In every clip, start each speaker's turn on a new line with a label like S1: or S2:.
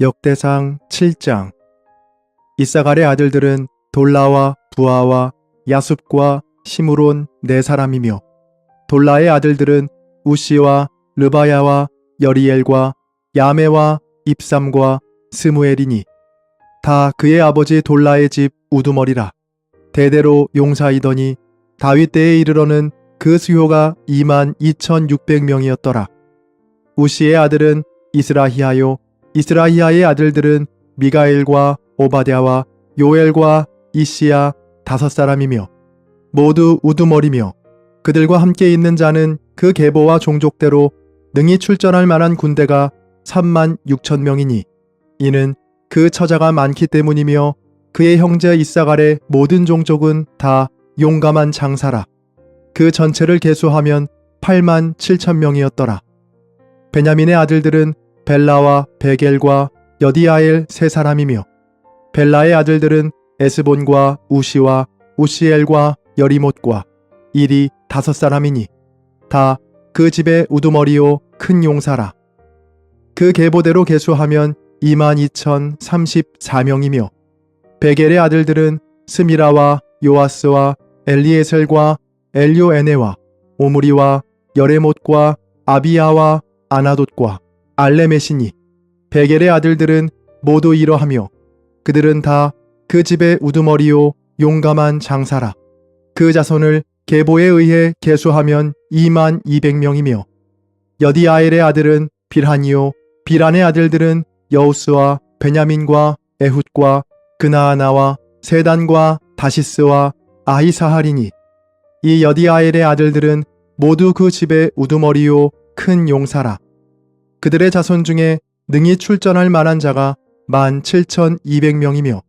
S1: 역대상 7장 이사갈의 아들들은 돌라와 부하와 야숲과 시므론 네 사람이며 돌라의 아들들은 우시와 르바야와 여리엘과 야메와 입삼과 스무엘이니 다 그의 아버지 돌라의 집 우두머리라 대대로 용사이더니 다윗 때에 이르러는 그 수요가 2만 2,600명이었더라. 우시의 아들은 이스라히아요 이스라히아의 아들들은 미가엘과 오바댜와 요엘과 이시야 다섯 사람이며 모두 우두머리며 그들과 함께 있는 자는 그 계보와 종족대로 능히 출전할 만한 군대가 3만 6천 명이니 이는 그 처자가 많기 때문이며 그의 형제 이사갈의 모든 종족은 다 용감한 장사라. 그 전체를 계수하면 8만 7천 명이었더라. 베냐민의 아들들은 벨라와 베겔과 여디아엘 세 사람이며 벨라의 아들들은 에스본과 우시와 우시엘과 여리못과 일이 다섯 사람이니 다 그 집의 우두머리요 큰 용사라. 그 계보대로 계수하면 22,034명이며 베겔의 아들들은 스미라와 요아스와 엘리에셀과 엘요에네와 오므리와 여레못과 아비야와 아나돗과 알레메시니 베겔의 아들들은 모두 이러하며 그들은 다 그 집의 우두머리요 용감한 장사라. 그 자손을 계보에 의해 계수하면 2만 200명이며 여디아엘의 아들은 빌한이요 빌한의 아들들은 여우스와 베냐민과 에훗과 그나아나와 세단과 다시스와 아히사하리니 이 여디아엘의 아들들은 모두 그 집의 우두머리요 큰 용사라 그들의 자손 중에 능히 출전할 만한 자가 17,200명이며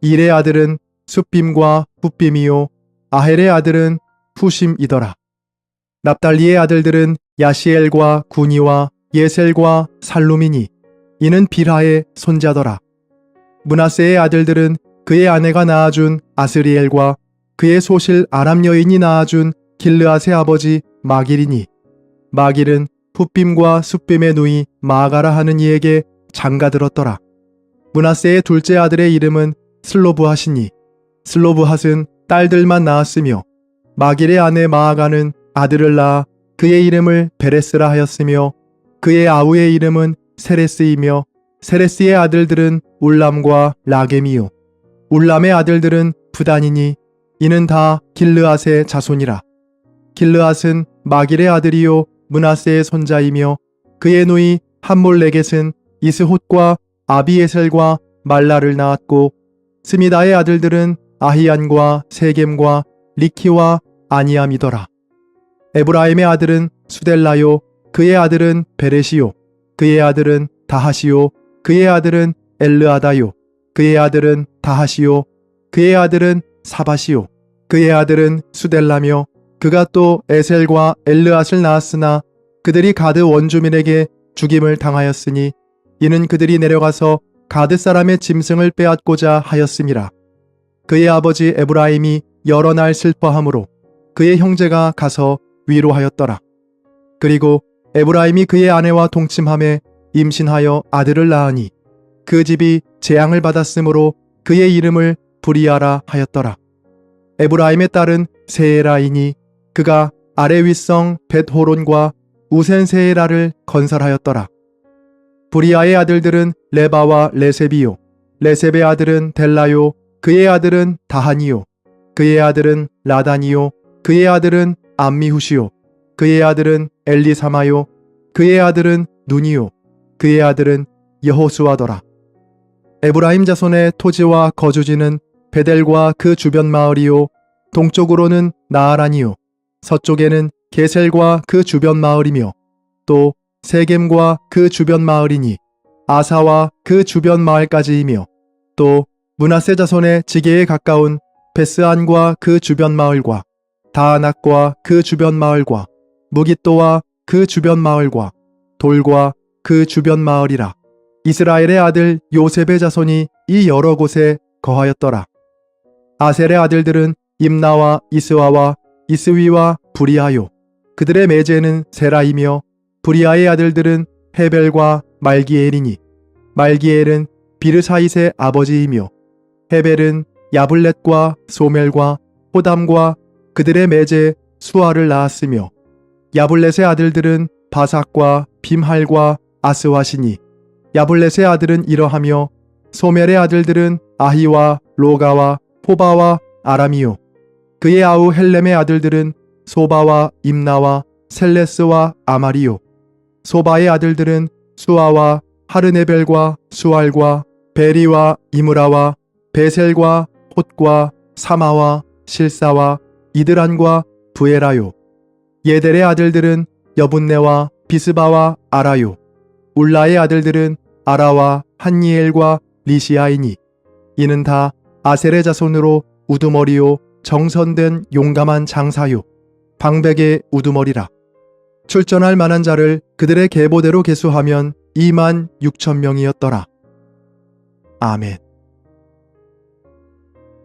S1: 일의 아들은 숫빔과 붓빔이요 아헬의 아들은 후심이더라. 납달리의 아들들은 야시엘과 구니와 예셀과 살루미니 이는 빌하의 손자더라. 문하세의 아들들은 그의 아내가 낳아준 아스리엘과 그의 소실 아람 여인이 낳아준 길르앗의 아버지 마길이니 마길은 풋빔과 숫빔의 누이 마가라 하는 이에게 장가들었더라. 문하세의 둘째 아들의 이름은 슬로브하시니 슬로브핫은 딸들만 낳았으며 마길의 아내 마아가는 아들을 낳아 그의 이름을 베레스라 하였으며 그의 아우의 이름은 세레스이며 세레스의 아들들은 울람과 라겜이요. 울람의 아들들은 부단이니 이는 다 길르앗의 자손이라. 길르앗은 마길의 아들이요 문하세의 손자이며 그의 누이 함몰레겟은 이스홑과 아비에셀과 말라를 낳았고 스미다의 아들들은 아히안과 세겜과 리키와 아니암이더라. 에브라임의 아들은 수델라요, 그의 아들은 베레시요, 그의 아들은 다하시요, 그의 아들은 엘르아다요, 그의 아들은 다하시요, 그의 아들은 사바시요, 그의 아들은 수델라며 그가 또 에셀과 엘르앗을 낳았으나 그들이 가드 원주민에게 죽임을 당하였으니 이는 그들이 내려가서 가드 사람의 짐승을 빼앗고자 하였음이라. 그의 아버지 에브라임이 여러 날 슬퍼함으로 그의 형제가 가서 위로하였더라. 그리고 에브라임이 그의 아내와 동침함에 임신하여 아들을 낳으니 그 집이 재앙을 받았으므로 그의 이름을 브리아라 하였더라. 에브라임의 딸은 세에라이니 그가 아래 윗성 벳호론과 우센세에라를 건설하였더라. 브리아의 아들들은 레바와 레세비요. 레셉의 아들은 델라요. 그의 아들은 다하니요. 그의 아들은 라다니요. 그의 아들은 암미후시요. 그의 아들은 엘리사마요. 그의 아들은 누니요. 그의 아들은 여호수아더라. 에브라임 자손의 토지와 거주지는 베델과 그 주변 마을이요. 동쪽으로는 나아란이요. 서쪽에는 게셀과 그 주변 마을이며 또 세겜과 그 주변 마을이니 아사와 그 주변 마을까지이며 또 문하세 자손의 지게에 가까운 베스안과 그 주변 마을과 다낙과 그 주변 마을과 무기또와 그 주변 마을과 돌과 그 주변 마을이라 이스라엘의 아들 요셉의 자손이 이 여러 곳에 거하였더라. 아셀의 아들들은 임나와 이스와와 이스위와 부리아요. 그들의 매제는 세라이며 브리아의 아들들은 헤벨과 말기엘이니 말기엘은 비르사잇의 아버지이며 헤벨은 야블렛과 소멜과 호담과 그들의 매제 수아를 낳았으며 야블렛의 아들들은 바삭과 빔할과 아스와시니 야블렛의 아들은 이러하며 소멜의 아들들은 아히와 로가와 포바와 아람이요 그의 아우 헬렘의 아들들은 소바와 임나와 셀레스와 아마리요. 소바의 아들들은 수아와 하르네벨과 수알과 베리와 이므라와 베셀과 홑과 사마와 실사와 이드란과 부에라요. 예델의 아들들은 여분네와 비스바와 아라요. 울라의 아들들은 아라와 한니엘과 리시아이니. 이는 다 아셀의 자손으로 우두머리요 정선된 용감한 장사요 방백의 우두머리라 출전할 만한 자를 그들의 계보대로 계수하면 2만 6천 명이었더라. 아멘.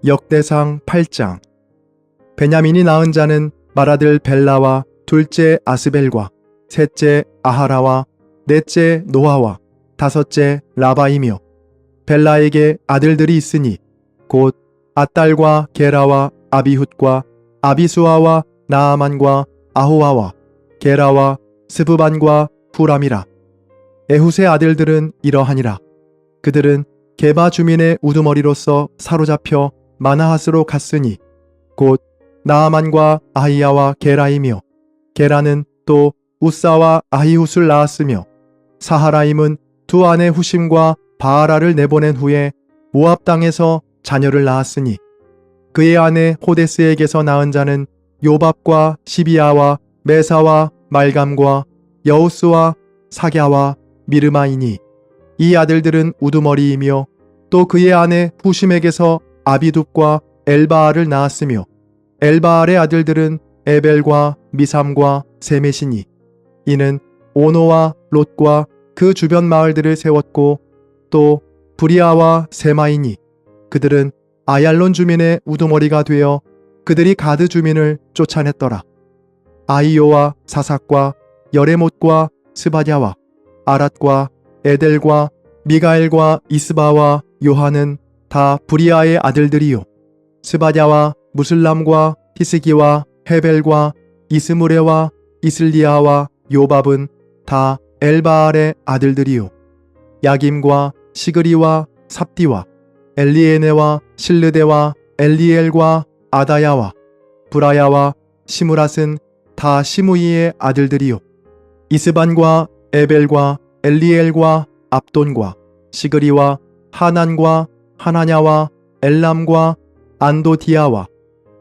S1: 역대상 8장 베냐민이 낳은 자는 마라들 벨라와 둘째 아스벨과 셋째 아하라와 넷째 노아와 다섯째 라바이며 벨라에게 아들들이 있으니 곧 아딸과 게라와 아비훗과 아비수아와 나아만과 아호아와 게라와 스브반과 후람이라. 에훗의 아들들은 이러하니라. 그들은 게바 주민의 우두머리로서 사로잡혀 마나하스로 갔으니 곧 나아만과 아히야와 게라이며 게라는 또 우사와 아히훗을 낳았으며 사하라임은 두 아내 후심과 바하라를 내보낸 후에 모압 땅에서 자녀를 낳았으니 그의 아내 호데스에게서 낳은 자는 요밥과 시비아와 메사와 말감과 여우스와 사갸와 미르마이니. 이 아들들은 우두머리이며 또 그의 아내 후심에게서 아비둡과 엘바알을 낳았으며 엘바알의 아들들은 에벨과 미삼과 세메시니. 이는 오노와 롯과 그 주변 마을들을 세웠고 또 브리아와 세마이니. 그들은 아얄론 주민의 우두머리가 되어 그들이 가드 주민을 쫓아냈더라. 아이오와 사삭과 여레못과 스바냐와 아랏과 에델과 미가엘과 이스바와 요한은 다 브리아의 아들들이요. 스바냐와 무슬람과 히스기와 헤벨과 이스무레와 이슬리아와 요밥은 다 엘바알의 아들들이요. 야김과 시그리와 삽디와 엘리에네와 실르데와 엘리엘과 아다야와 브라야와 시무랏은 다 시무이의 아들들이요. 이스반과 에벨과 엘리엘과 압돈과 시그리와 하난과 하나냐와 엘람과 안도디아와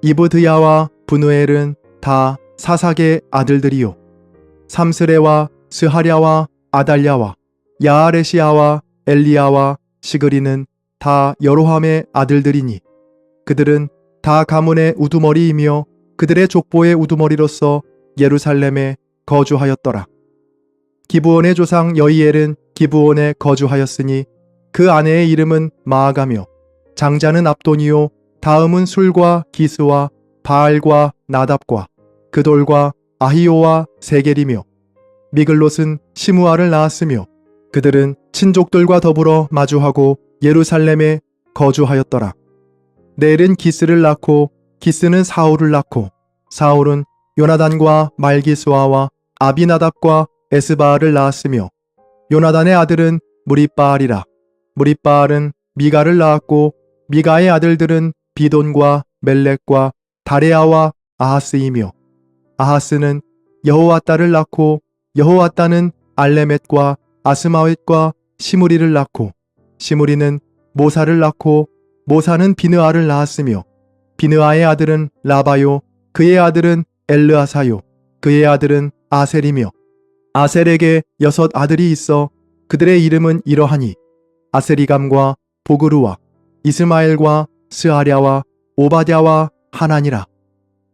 S1: 이브드야와 분우엘은 다 사삭의 아들들이요. 삼스레와 스하랴와 아달랴와 야아레시아와 엘리야와 시그리는 다 여로함의 아들들이니 그들은 다 가문의 우두머리이며 그들의 족보의 우두머리로서 예루살렘에 거주하였더라. 기브온의 조상 여이엘은 기브온에 거주하였으니 그 아내의 이름은 마아가며 장자는 압돈이요 다음은 술과 기스와 바알과 나답과 그돌과 아히오와 세겔이며 미글롯은 시무아를 낳았으며 그들은 친족들과 더불어 마주하고 예루살렘에 거주하였더라. 넬은 기스를 낳고 기스는 사울을 낳고 사울은 요나단과 말기수아와 아비나답과 에스바알을 낳았으며 요나단의 아들은 무리바알이라 무리바알은 미가를 낳았고 미가의 아들들은 비돈과 멜렉과 다레아와 아하스이며 아하스는 여호와따를 낳고 여호와따는 알레멧과 아스마웻과 시무리를 낳고 시무리는 모사를 낳고 모사는 비느아를 낳았으며 비느아의 아들은 라바요 그의 아들은 엘르아사요 그의 아들은 아셀이며 아셀에게 여섯 아들이 있어 그들의 이름은 이러하니 아세리감과 보그루와 이스마엘과 스아랴와 오바댜와 하나니라.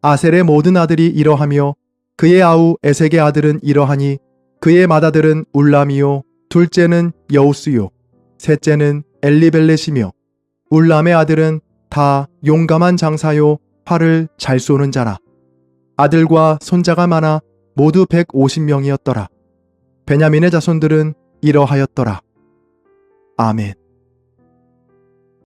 S1: 아셀의 모든 아들이 이러하며 그의 아우 에색의 아들은 이러하니 그의 맏아들은 울람이요 둘째는 여우스요 셋째는 엘리벨렛이며 울람의 아들은 다 용감한 장사요 활을 잘 쏘는 자라. 아들과 손자가 많아 모두 150명이었더라. 베냐민의 자손들은 이러하였더라. 아멘.